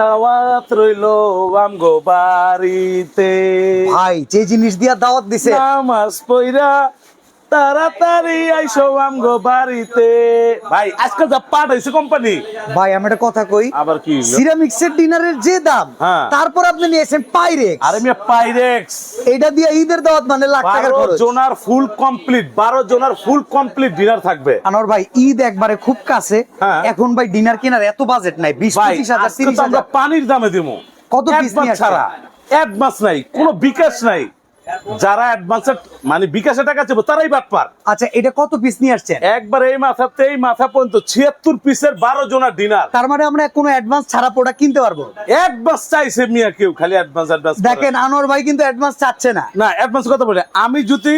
দাওয়াত রইল আমগো বাড়িতে। ভাই যে জিনিস দিয়া দাওয়াত দিছে। নামাজ পইরা তাড়াতাড়ি আইসো আমগো বাড়িতে। ভাই আজকে যা পাঠ হয়েছে কোম্পানি ভাই আমি একটা কথা কই। আবার কি সিরামিক্সের ডিনারের যে দাম হ্যাঁ। তারপর আপনি নিয়েছেন পাইরেক্স আরে মিয়া পাইরেক্স এটা দিয়ে ঈদের দাওয়াত মানে লাখ টাকার খরচ। জনার ফুল কমপ্লিট বারো জনার ফুল কমপ্লিট ডিনার থাকবে। আনোয়ার ভাই ঈদ একবারে খুব কাছে। হ্যাঁ। এখন ভাই ডিনার কেনার এত বাজেট নাই বিশ ভাই পঁচিশ হাজার আজকে তিরিশ তো আমরা হাজার। পানির দামে দিব কত piece নিয়ে? ছাড়া অ্যাডভান্স নাই কোনো বিকাশ নাই। যারা অ্যাডভান্স মানে বিকাশে টাকা চাইব তারাই বাটপার আচ্ছা এটা কত পিস নিয়ে আসছেন? একবার এই মাথাতে এই মাথা পর্যন্ত ছিয়াত্তর পিসের বারো জনের ডিনার। তার মানে আমরা কোনো অ্যাডভান্স ছাড়া প্রোডাক্ট কিনতে পারব? অ্যাডভান্স চাইছে মিয়া কেউ খালি অ্যাডভান্স অ্যাডভান্স দেখেন আনোয়ার ভাই কিন্তু অ্যাডভান্স চাচ্ছে না। না অ্যাডভান্স কথা বলে আমি যদি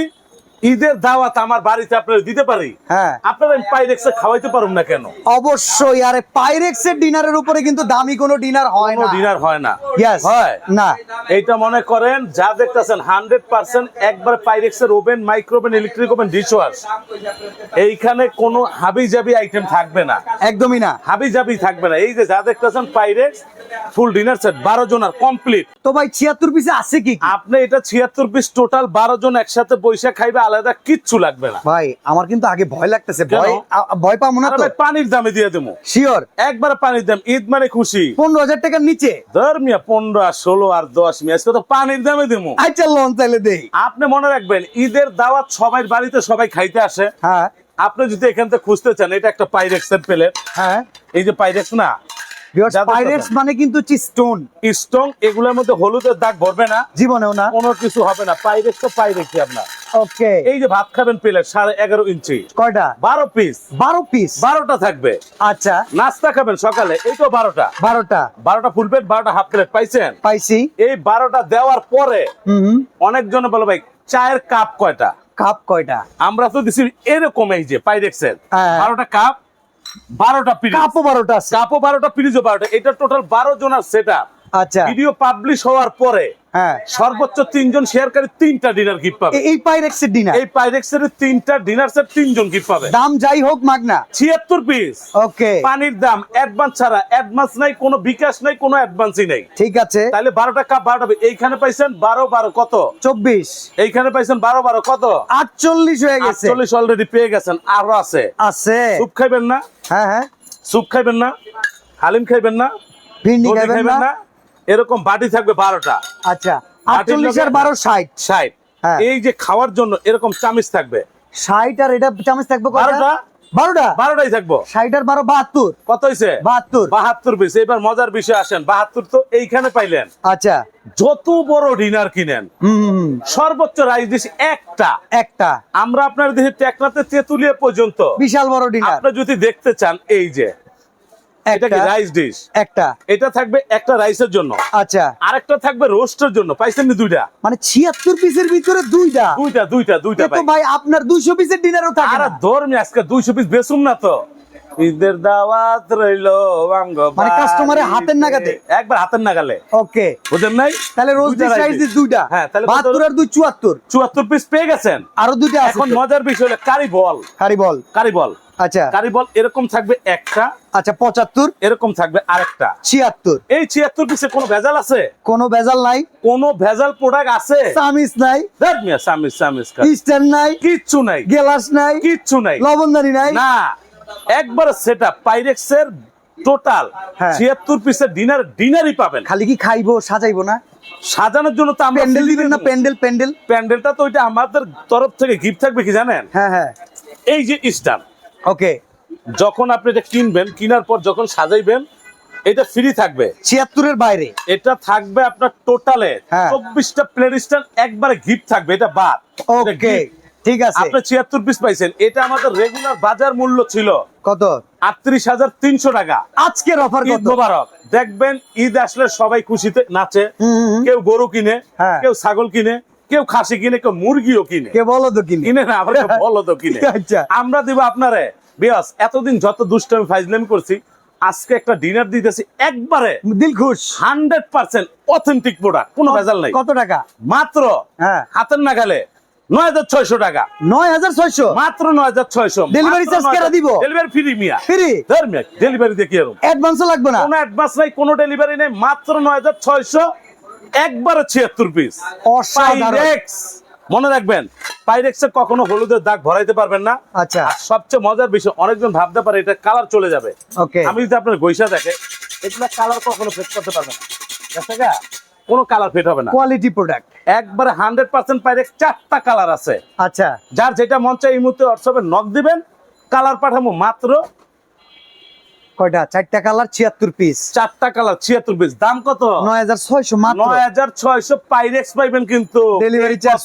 ঈদের দাওয়াত আমার বাড়িতে আপনারা দিতে পারি? হ্যাঁ। আপনারা পাইরেক্সে খাওয়াইতে পারুন না কেন? অবশ্যই আরে পাইরেক্স এর ডিনারের উপরে কিন্তু দামি কোনো ডিনার হয় না। ডিনার হয় না। Yes. হয়? না। এইটা মনে করেন যা দেখতেছেন হান্ড্রেড পার্সেন্ট একবার পাইরেক্সের oven microoven electric oven dish wash এইখানে কোনো হাবি জাবি আইটেম থাকবে না। একদমই না। হাবি জাবি থাকবে না। এই যে যা দেখতেছেন পাইরেক্স ফুল ডিনার সেট বারো জনের কমপ্লিট তো ভাই ছিয়াত্তর পিসে আছে কি? আপনি এটা ছিয়াত্তর পিস টোটাল বারো জন একসাথে বৈশাখ খাইবে আলাদা কিচ্ছু লাগবে না। ভাই আমার কিন্তু আগে ভয় লাগতেছে। ভয় ভয় পাবো না তো? পানির দামে দিয়ে দেবো। শিওর একবারে পানির দাম ঈদ মানে খুশি। পনেরো হাজার টাকার নিচে। ধর মিয়া পনেরো আর ষোলো আর দশ মিয়া আজকে তো পানির দামে দেবো। আচ্ছা লোন চাইলে দেই। আপনি মনে রাখবেন ঈদের দাওয়াত সবাই বাড়িতে সবাই খাইতে আসে। হ্যাঁ। আপনি যদি এখান থেকে খুঁজতে চান এটা একটা পাইরেক্সের প্লেট হ্যাঁ। এই যে পাইরেক্স না পাইরেটস মানে কিন্তু স্টোন স্ট্রং এগুলোর মধ্যে হলুদের দাগ ভরবে না। জীবনেও না। কোনো কিছু হবে না। পাইরেক্স তো পাইরেক্সই আপনার। ওকে এই যে ভাত খাবেন প্লেট সাড়ে এগারো ইঞ্চি। কয়টা? বারো পিস বারো পিস বারোটা থাকবে। আচ্ছা। নাস্তা খাবেন সকালে এই তো বারোটা। বারোটা। বারোটা ফুল প্লেট বারোটা হাফ প্লেট পাইছেন? পাইছি। এই বারোটা দেওয়ার পরে। অনেকজনে বলে ভাই চায়ের কাপ কয়টা? কাপ কয়টা? আমরা তো দিছি এরকম এই যে পাইরেক্সের হ্যাঁ। বারোটা কাপ বারোটা পিরিচ কাপও বারোটা আছে। কাপও বারোটা পিরিজও বারোটা। এটা টোটাল বারো জনের সেট আচ্ছা। ভিডিও পাবলিশ হওয়ার পরে হ্যাঁ সর্বোচ্চ তিনজন শেয়ারকারী তিনটা ডিনার গিফট পাবে। এই পাইরেক্স এর ডিনার এই পাইরেক্সের তিনটা ডিনার সেট তিনজন গিফট পাবে। দাম যাই হোক মাগনা। ছিয়াত্তর পিস ওকে পানির দাম অ্যাডভান্স ছাড়া অ্যাডভান্স নাই কোনো বিকাশ নাই কোনো অ্যাডভান্সই নাই। ঠিক আছে। তাহলে বারোটা কাপ বারোটা piece। এইখানে পাইছেন বারো বারো কত? চব্বিশ। এইখানে পাইছেন বারো বারো কত? আটচল্লিশ হয়ে গেছে। চল্লিশ অলরেডি পেয়ে গেছেন আরও আছে। আছে। স্যুপ খাইবেন না? হ্যাঁ হ্যাঁ। স্যুপ খাইবেন না? হালিম খাইবেন না? ভিন্ডি খাইবেন না? এরকম বাটি থাকবে বারোটা। আচ্ছা আটচল্লিশ আর বারো ষাট। ষাট। হ্যাঁ। এই যে খাওয়ার জন্য এরকম চামিচ থাকবে। ষাট আর এটা চামচ থাকবে বারোটা? বারোটা? বারোটাই থাকব। ষাট আর বারো বাহাত্তর। কত হয়েছে বাহাত্তর। বাহাত্তর পিস। এবার মজার বিষয় আসেন বাহাত্তর তো এইখানে পাইলেন। আচ্ছা। যত বড় ডিনার কিনেন। সর্বোচ্চ রাইস ডিশ একটা। একটা। আমরা আপনার দেশে টেকনাতে তেতুলিয়া পর্যন্ত বিশাল বড় ডিনার। আপনি যদি দেখতে চান এই যে। এটা কি রাইস ডিশ একটা। এটা থাকবে একটা রাইসের জন্য। আচ্ছা। আরেকটা থাকবে রোস্টের জন্য। পাইছেন দুইটা? মানে ছিয়াত্তর পিসের ভিতরে দুইটা? দুইটা দুইটা দুইটা তো ভাই ভাই আপনার দুইশো পিসের ডিনারও থাকে আরে না। আজকে দুইশো পিস বেসুম না তো। ঈদের দাওয়াত রইল আঙ্গ মানে হাতের। নাগালে? একবার হাতের নাগালে। ওকে। বুঝেন নাই? তাহলে রোজ দুইটা হ্যাঁ তাহলে? আর পিস পেয়ে গেছেন। আরও দুইটা আছে এখন মজার বিষয় হলো কারি বল কারি বল কারি বল আচ্ছা। কারি বল এরকম থাকবে একটা। আচ্ছা পঁচাত্তর। এরকম থাকবে আরেকটা। ছিয়াত্তর। এই ছিয়াত্তর পিসে কোনো ভেজাল আছে? কোনো ভেজাল নাই। কোনো ভেজাল প্রোডাক্ট আছে? সামিস নাই। সামিস সামিস কা- নাই। কিচ্ছু নাই। গেলাস নাই। কিচ্ছু নাই। লবণদানি নাই। না। একবার সেটা পাইরেক্সের টোটাল হ্যাঁ। ছিয়াত্তর পিসের ডিনার ডিনারই পাবেন। খালি কি খাইবো সাজাইবো না? সাজানোর জন্য তো আমরা প্যান্ডেল দিবেন না প্যান্ডেল প্যান্ডেল? প্যান্ডেলটা তো ওইটা আমাদের তরফ থেকে গিফট থাকবে কি জানেন? হ্যাঁ হ্যাঁ। এই যে স্টান ওকে যখন আপনি এটা কিনবেন কেনার পর যখন সাজাইবেন এটা ফ্রি থাকবে। ছিয়াত্তরের বাইরে। এটা থাকবে আপনার টোটালে হ্যাঁ। চব্বিশটা প্লেট স্ট্যান্ড একবারে গিফট থাকবে এটা বাদ। ওকে ঠিক আছে। আপনি ছিয়াত্তর পিস পাইছেন এটা আমাদের রেগুলার বাজার মূল্য ছিল। কত? আটত্রিশ হাজার তিনশো টাকা। আজকের অফার ঈদ কত? মোবারক। দেখবেন ঈদ আসলে সবাই খুশিতে নাচে। কেউ গরু কিনে হ্যাঁ। কেউ ছাগল কিনে কেউ খাসি কিনে কেউ মুরগিও কিনে। কে বলো তো কিনে। কিনে না কেউ বলো তো কিনে। আচ্ছা। আমরা দিব আপনারে। বিয়াস এতদিন যত দুষ্টামি ফাইজলামি করছি আজকে একটা ডিনার দিতেছি একবারে দিল খুশ হান্ড্রেড পার্সেন্ট অথেন্টিক প্রোডাক্ট কোনো ভেজাল নাই। কত টাকা? মাত্র হ্যাঁ। হাতের নাগালে নয় হাজার ছয়শো টাকা। নয় হাজার ছয়শো? মাত্র নয় হাজার ছয়শো Delivery charge কেরা দিব? ডেলিভারি ফ্রি মিয়া। ফ্রি ডেলিভারি দেখি এরকম অ্যাডভান্সও লাগবে না? কোনো অ্যাডভান্স নাই কোনো ডেলিভারি নেই মাত্র নয় হাজার ছয়শো একবারে ছিয়াত্তর পিস অসাধারণ। মনে রাখবেন কখনো হলুদের দাগ ভরাইতে পারবেন না। আচ্ছা। সবচেয়ে মজার বিষয় অনেকজন ভাবতে পারে এটা কালার চলে যাবে। ওকে আমি যদি আপনার দেখে এগুলা কালার কখনো ফেট করতে পারবে না। কোনো কালার ফেট হবে না। কোয়ালিটি প্রোডাক্ট একবারে হান্ড্রেড পার্সেন্ট পাইরেক্স চারটা কালার আছে। আচ্ছা। যার যেটা মন চায় এই মুহূর্তে হোয়াটসঅ্যাপে নক দিবেন। কালার পাঠাবো মাত্র কয়টা? চারটা কালার ছিয়াত্তর পিস চারটা কালার ছিয়াত্তর পিস দাম কত? নয় হাজার ছয়শো নয় হাজার ছয়শো পাইরেক্স পাইবেন কিন্তু। Delivery charge